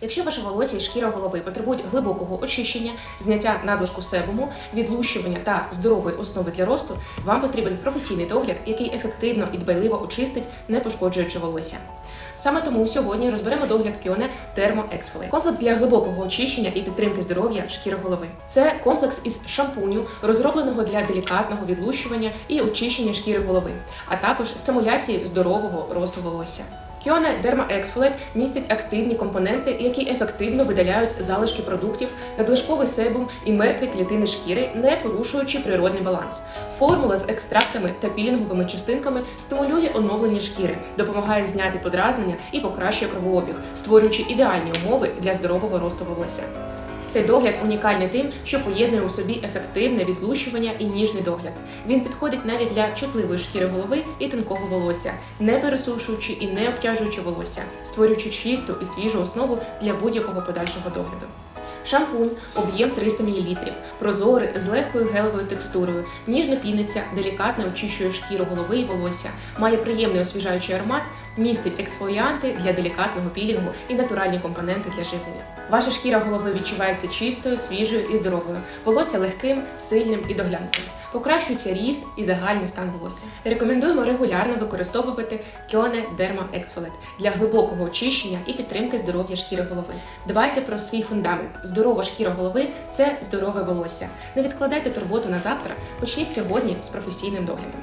Якщо ваше волосся і шкіра голови потребують глибокого очищення, зняття надлишку себуму, відлущування та здорової основи для росту, вам потрібен професійний догляд, який ефективно і дбайливо очистить, не пошкоджуючи волосся. Саме тому сьогодні розберемо догляд Кіоне Термо Exfoliate. Комплекс для глибокого очищення і підтримки здоров'я шкіри голови. Це комплекс із шампуню, розробленого для делікатного відлущування і очищення шкіри голови, а також стимуляції здорового росту волосся. Кіоне Дерма Ексфолет містить активні компоненти, які ефективно видаляють залишки продуктів, надлишковий себум і мертві клітини шкіри, не порушуючи природний баланс. Формула з екстрактами та пілінговими частинками стимулює оновлення шкіри, допомагає зняти подразнення і покращує кровообіг, створюючи ідеальні умови для здорового росту волосся. Цей догляд унікальний тим, що поєднує у собі ефективне відлущування і ніжний догляд. Він підходить навіть для чутливої шкіри голови і тонкого волосся, не пересушуючи і не обтяжуючи волосся, створюючи чисту і свіжу основу для будь-якого подальшого догляду. Шампунь, об'єм 300 мл, прозорий з легкою гелевою текстурою, ніжно піниться, делікатно очищує шкіру голови і волосся, має приємний освіжаючий аромат, містить ексфоліанти для делікатного пілінгу і натуральні компоненти для живлення. Ваша шкіра голови відчувається чистою, свіжою і здоровою, волосся легким, сильним і доглянутим. Покращується ріст і загальний стан волосся. Рекомендуємо регулярно використовувати Кьоне Дерма Ексфолет для глибокого очищення і підтримки здоров'я шкіри голови. Дбайте про свій фундамент. Здорова шкіра голови це здорове волосся. Не відкладайте турботу на завтра. Почніть сьогодні з професійним доглядом.